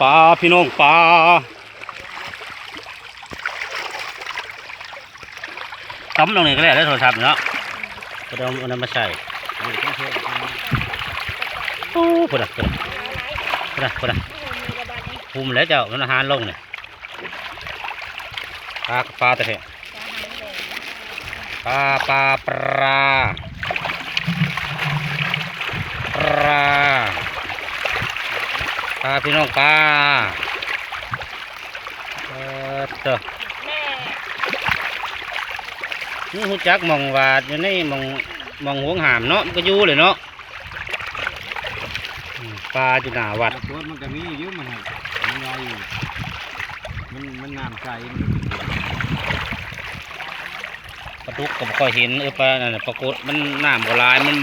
ปลาพี่น้องปลาต้มลงนี่ก็ได้ได้โทรศัพท์เนาะก็ต้องเอาน้ำมาใส่โอ้พุดะพุดะพุดะพุดภูมิแล้วเจ้ามันอาหารลงเนี่ยปลาปลาต่เถอะปลาปลาปลาปลาปลาพี่น้องปลาเออเจ้าแม่นี่หูจักหมองวาดอยู่ในหมองหมองหวงหามเนาะมันก็อยู่เลยเนาะอืมปลาอยู่หน้าวัดรถมันก็มีอยู่มันหักมันลอยอยู่มันมันน้ำใสมันปลาดุกก็บ่ค่อยเห็นเออปลานั่นน่ะปรากฏมันน้ำบ่หลายมัน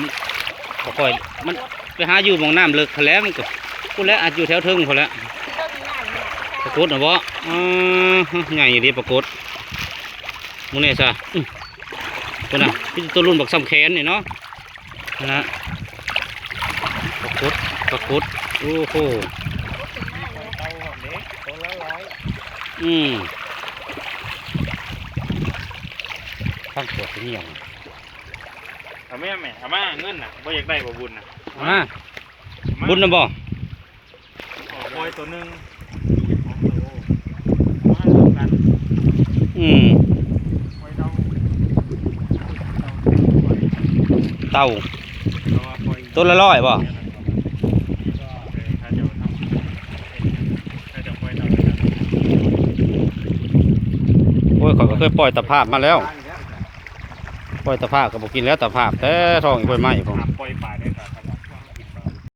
บ่ค่อยมันไปหาอยู่หมองน้ำลึกพอแหล้วมันก็ กูแล้วอาจอยู่แถวเทึงพอแหล้วต้นงานเนี่ยปรากฏนะบ่อือใหญ่ดีปรากฏมึงเนี่ยซะอื้อตัวน่ะพี่ตัวรุ่นบักซ้ำแขนนี่เนาะนั่นนะปรากฏปรากฏโอ้โหเตาหอมเล็กตัวละร้อยอืมข้างปวดเหี่ยวเอาแม่แม่เอามาเงินน่ะบ่อยากได้บ่บุญน่ะมาบุญนะบ่ปล่ อยตัวหนึงมาทำกันอืมปล่อยเตาเต่าเราว่าปล่อยตัวละร้อยบ่ก็เออถ้าจะทำถ้าจะปล่อยเตาโอ้ยเขาก็เคยปล่อยตะภาพมาแล้ว ปล่อยตะภาพก็บอกกินแล้วตะภาพแต่ท้องอีกคนไม่ผม ปล่อยป่าได้ก็